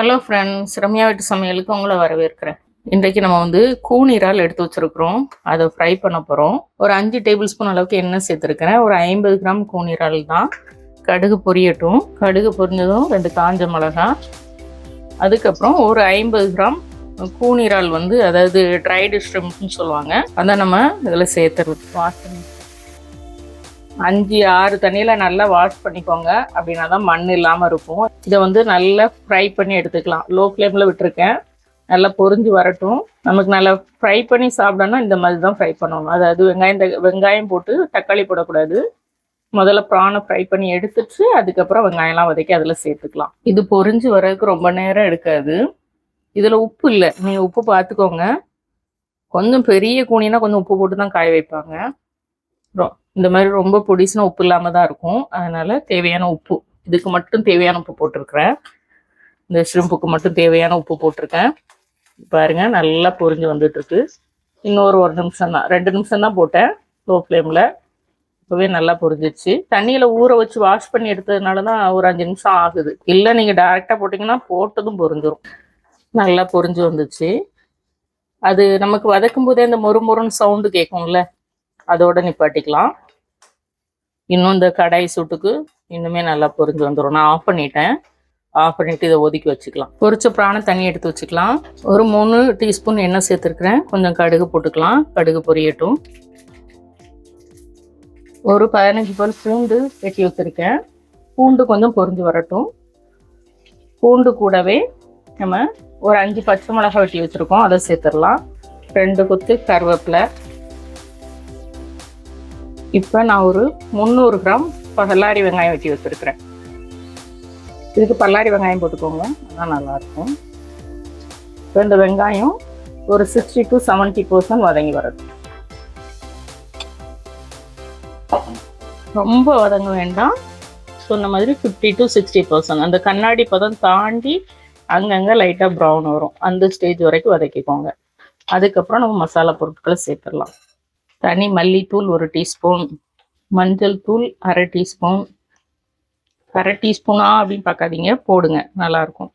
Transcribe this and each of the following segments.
Hello friends Ramya வீட்டு சமையலுக்கு உங்களை வரவேற்கிறேன். இன்றைக்கு நம்ம வந்து கூனிரால் எடுத்து வச்சுருக்குறோம். அதை ஃப்ரை பண்ண போகிறோம் ஒரு அஞ்சு டேபிள் ஸ்பூன் அளவுக்கு எண்ணெய் சேர்த்துருக்கிறேன். ஒரு ஐம்பது கிராம் கூனிரால் தான். கடுகு பொரியட்டும். கடுகு பொரிஞ்சதும் ரெண்டு காஞ்ச மிளகா. அதுக்கப்புறம் ஒரு ஐம்பது கிராம் கூனிரால் வந்து அதாவது ட்ரைடு ஷ்ரிம்ப்னு சொல்லுவாங்க. அதை நம்ம இதில் சேர்த்துருவோம் வாசனை அஞ்சு ஆறு தண்ணியில் நல்லா வாஷ் பண்ணிக்கோங்க. அப்படின்னா தான் மண் இல்லாமல் இருக்கும். இதை வந்து நல்லா ஃப்ரை பண்ணி எடுத்துக்கலாம். லோ ஃப்ளேமில் விட்டுருக்கேன். நல்லா பொரிஞ்சு வரட்டும். நமக்கு நல்லா ஃப்ரை பண்ணி சாப்பிடணும்னா இந்த மாதிரி தான் ஃப்ரை பண்ணணும். அதாவது வெங்காயம் வெங்காயம் போட்டு தக்காளி போடக்கூடாது. முதல்ல ப்ரானை ஃப்ரை பண்ணி எடுத்துட்டு அதுக்கப்புறம் வெங்காயம்லாம் வதக்கி அதில் சேர்த்துக்கலாம். இது பொரிஞ்சு வர்றதுக்கு ரொம்ப நேரம் எடுக்காது. இதில் உப்பு இல்லை. நீங்கள் உப்பு பார்த்துக்கோங்க. கொஞ்சம் பெரிய கூனினா கொஞ்சம் உப்பு போட்டு தான் காய வைப்பாங்க. ரொ- இந்த மாதிரி ரொம்ப பொடிசுனா உப்பு இல்லாமல் தான் இருக்கும். அதனால் தேவையான உப்பு. இதுக்கு மட்டும் தேவையான உப்பு போட்டிருக்கிறேன். இந்த ஷ்ரிம்புக்கு மட்டும் தேவையான உப்பு போட்டிருக்கேன். பாருங்க நல்லா பொரிஞ்சு வந்துட்டுருக்கு. இன்னொரு ஒரு நிமிஷம் தான். ரெண்டு நிமிஷம் தான் போட்டேன். லோ ஃப்ளேமில். இப்போவே நல்லா பொரிஞ்சிச்சு தண்ணியில் ஊற வச்சு வாஷ் பண்ணி எடுத்ததுனால தான் ஒரு அஞ்சு நிமிஷம் ஆகுது. இல்லை நீங்கள் டேரெக்டாக போட்டிங்கன்னா போட்டதும் பொரிஞ்சிரும். நல்லா பொரிஞ்சு வந்துச்சு. அது நமக்கு வதக்கும் போதே அந்த மொறு மொறுன்னு சவுண்டு கேட்கும்ல அதோட நிப்பாட்டிக்கலாம். இன்னும் இந்த கடாய் சூட்டுக்கு இன்னுமே நல்லா பொரிஞ்சு வந்துடும் நான் ஆஃப் பண்ணிட்டேன். ஆஃப் பண்ணிவிட்டு இதை ஒதுக்கி வச்சுக்கலாம். பொரிச்ச பிராணம் தண்ணி எடுத்து வச்சுக்கலாம். ஒரு மூணு டீஸ்பூன் எண்ணெய் சேர்த்துருக்குறேன். கொஞ்சம் கடுகு போட்டுக்கலாம். கடுகு பொரியட்டும். ஒரு பதினஞ்சு பல் பூண்டு வெட்டி வச்சுருக்கேன் பூண்டு கொஞ்சம் பொரிஞ்சு வரட்டும். பூண்டு கூடவே நம்ம ஒரு அஞ்சு பச்சை மிளகாய் வெட்டி வச்சுருக்கோம். அதை சேர்த்துடலாம். ரெண்டு கொத்து கருவேப்பிலை. இப்போ நான் ஒரு முந்நூறு கிராம் பல்லாரி வெங்காயம் வெட்டி வச்சுருக்கிறேன். இதுக்கு பல்லாரி வெங்காயம் போட்டுக்கோங்க. அதான் நல்லாயிருக்கும். இப்போ இந்த வெங்காயம் ஒரு சிக்ஸ்டி டு செவன்ட்டி பர்சன்ட் வதங்கி வரது ரொம்ப வதங்க வேண்டாம். சொன்ன மாதிரி ஃபிஃப்டி டு சிக்ஸ்டி பர்சன்ட் அந்த கண்ணாடி பதம் தாண்டி அங்கங்கே லைட்டாக ப்ரௌன் வரும். அந்த ஸ்டேஜ் வரைக்கும் வதக்கிக்கோங்க. அதுக்கப்புறம் நம்ம மசாலா பொருட்களை சேர்த்துடலாம். தனி மல்லித்தூள் ஒரு டீஸ்பூன் மஞ்சள் தூள் அரை டீஸ்பூன். அரை டீஸ்பூனா அப்படின்னு பார்க்காதீங்க போடுங்க நல்லாயிருக்கும்.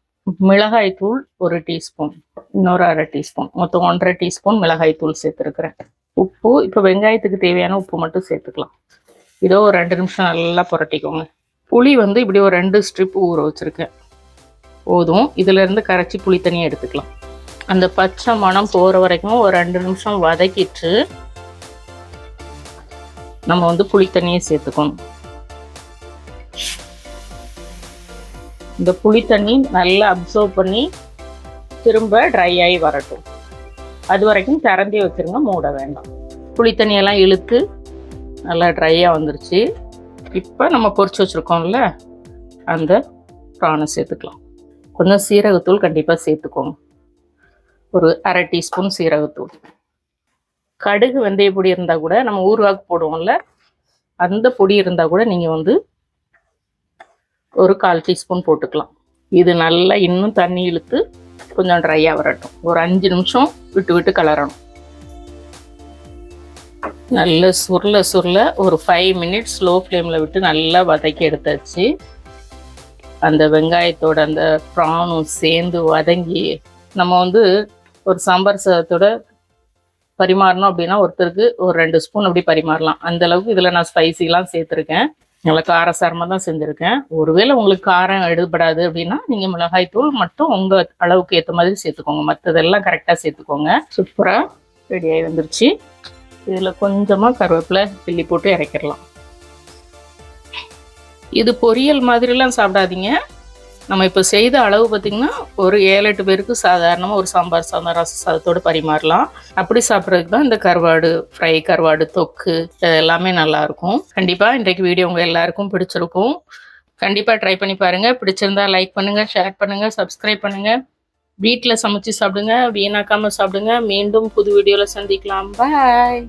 மிளகாய் தூள் ஒரு டீஸ்பூன் இன்னொரு அரை டீஸ்பூன். மொத்தம் ஒன்றரை டீஸ்பூன் மிளகாய் தூள் சேர்த்துருக்குறேன். உப்பு இப்போ வெங்காயத்துக்கு தேவையான உப்பு மட்டும் சேர்த்துக்கலாம். இதோ ஒரு ரெண்டு நிமிஷம் நல்லா புரட்டிக்கோங்க. புளி வந்து இப்படி ஒரு ரெண்டு ஸ்ட்ரிப் ஊற வச்சுருக்கேன். போதும். இதுலேருந்து கரைச்சி புளி தனியாக எடுத்துக்கலாம். அந்த பச்சை மணம் போகிற வரைக்கும் ஒரு ரெண்டு நிமிஷம் வதக்கிட்டு நம்ம வந்து புளி தண்ணியை சேர்த்துக்கணும். இந்த புளி தண்ணி நல்லா அப்சர்வ் பண்ணி திரும்ப ட்ரை ஆகி வரட்டும். அது வரைக்கும் திறந்தே வச்சுருங்க மூட வேண்டாம். புளி தண்ணியெல்லாம் இழுத்து நல்லா ட்ரையாக வந்துருச்சு. இப்போ நம்ம பொறிச்சு வச்சுருக்கோம்ல அந்த ப்ரானை சேர்த்துக்கலாம். கொஞ்சம் சீரகத்தூள் கண்டிப்பாக சேர்த்துக்கோங்க. ஒரு அரை டீஸ்பூன் சீரகத்தூள். கடுகு வெந்தய பொடி இருந்தால் கூட நம்ம ஊறுகாக்கு போடுவோம்ல அந்த பொடி இருந்தால் கூட நீங்கள் வந்து ஒரு கால் டீஸ்பூன் போட்டுக்கலாம். இது நல்லா இன்னும் தண்ணி இழுத்து கொஞ்சம் ட்ரையாக வரட்டும். ஒரு அஞ்சு நிமிஷம் விட்டு விட்டு கலரணும். நல்ல சுருள சுருள ஒரு ஃபைவ் மினிட்ஸ் ஸ்லோ ஃப்ளேமில் விட்டு நல்லா வதக்கி எடுத்தாச்சு. அந்த வெங்காயத்தோட அந்த ப்ரானும் சேர்ந்து வதங்கி நம்ம வந்து ஒரு சாம்பார் சாதத்தோட பரிமாறணும் அப்படின்னா ஒருத்தருக்கு ஒரு ரெண்டு ஸ்பூன் அப்படி பரிமாறலாம். அந்த அளவுக்கு இதில் நான் ஸ்பைசிலாம் சேர்த்துருக்கேன். நல்லா காரசாரமாக தான் செஞ்சுருக்கேன். ஒருவேளை உங்களுக்கு காரம் எடுபடாது அப்படின்னா நீங்கள் மிளகாய் தூள் மட்டும் உங்கள் அளவுக்கு ஏற்ற மாதிரி சேர்த்துக்கோங்க. மற்றதெல்லாம் கரெக்டாக சேர்த்துக்கோங்க. சூப்பராக ரெடியாகி வந்துருச்சு. இதில் கொஞ்சமாக கருவேப்பிலை கிள்ளி போட்டு இறக்கிடலாம். இது பொரியல் மாதிரிலாம் சாப்பிடாதீங்க. நம்ம இப்போ செய்த அளவு பார்த்திங்கன்னா ஒரு ஏழு எட்டு பேருக்கு சாதாரணமாக ஒரு சாம்பார் சாதம் ரச சாதத்தோடு பரிமாறலாம். அப்படி சாப்பிட்றதுக்கு தான் இந்த கருவாடு ஃப்ரை கருவாடு தொக்கு இது எல்லாமே நல்லாயிருக்கும் கண்டிப்பாக இன்றைக்கு வீடியோ உங்கள் எல்லாருக்கும் பிடிச்சிருக்கும். கண்டிப்பாக ட்ரை பண்ணி பாருங்கள் பிடிச்சிருந்தா லைக் பண்ணுங்கள் ஷேர் பண்ணுங்கள் சப்ஸ்கிரைப் பண்ணுங்கள் வீட்டில் சமைச்சு சாப்பிடுங்க வீணாக்காமல் சாப்பிடுங்க. மீண்டும் புது வீடியோவில் சந்திக்கலாம். பாய்